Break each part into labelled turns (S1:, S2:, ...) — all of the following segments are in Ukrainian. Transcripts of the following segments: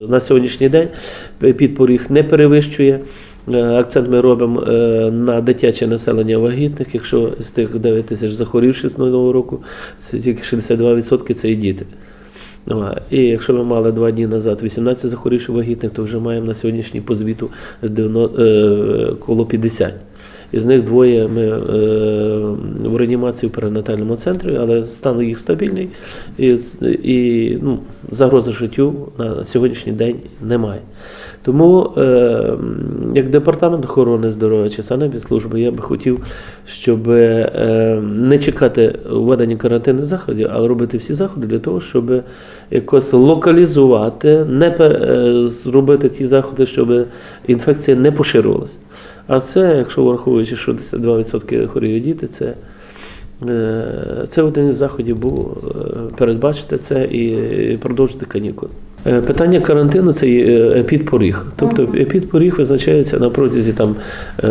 S1: На сьогоднішній день підпоріг не перевищує. Е, Акцент ми робимо е, на дитяче населення вагітних. Якщо з тих 9 тисяч захворівших з нового року, це тільки 62% це і діти. Ну, І якщо ми мали два дні назад 18 захворівших вагітних, то вже маємо на сьогоднішній по звіту е, коло 50. Із них двоє ми е, в реанімації в перинатальному центрі, але стан їх стабільний і, і ну, загрози життю на сьогоднішній день немає. Тому, е, як департамент охорони здоров'я чи санепідслужби, я би хотів, щоб е, не чекати введення карантинних заходів, а робити всі заходи для того, щоб якось локалізувати, не зробити ті заходи, щоб інфекція не поширювалася. А це, якщо враховуючи, що 2% хворіють діти, це, е, це один із заходів був е, передбачити це і продовжити канікули. Е, Питання карантину це е, підпоріг. Тобто підпоріг визначається на протязі там е,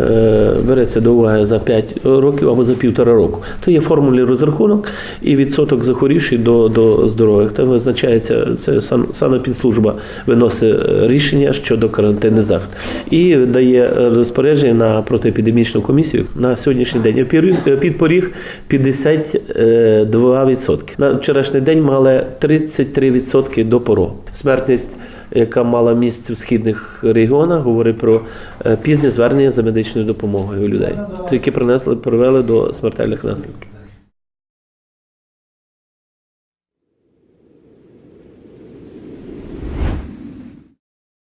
S1: береться до уваги за 5 років або за півтора року. То є формулі розрахунок і відсоток захворівших до, до здорових. Там визначається це сан, санепідслужба виносить рішення щодо карантинних заходів і дає розпорядження на протиепідемічну комісію на сьогоднішній день. Опірі- Підпоріг 52%. На вчорашній день мали 33% до порогу. Смертність, яка мала місце в східних регіонах, говорить про пізні звернення за медичною допомогою у людей, які принесли привели до смертельних наслідків.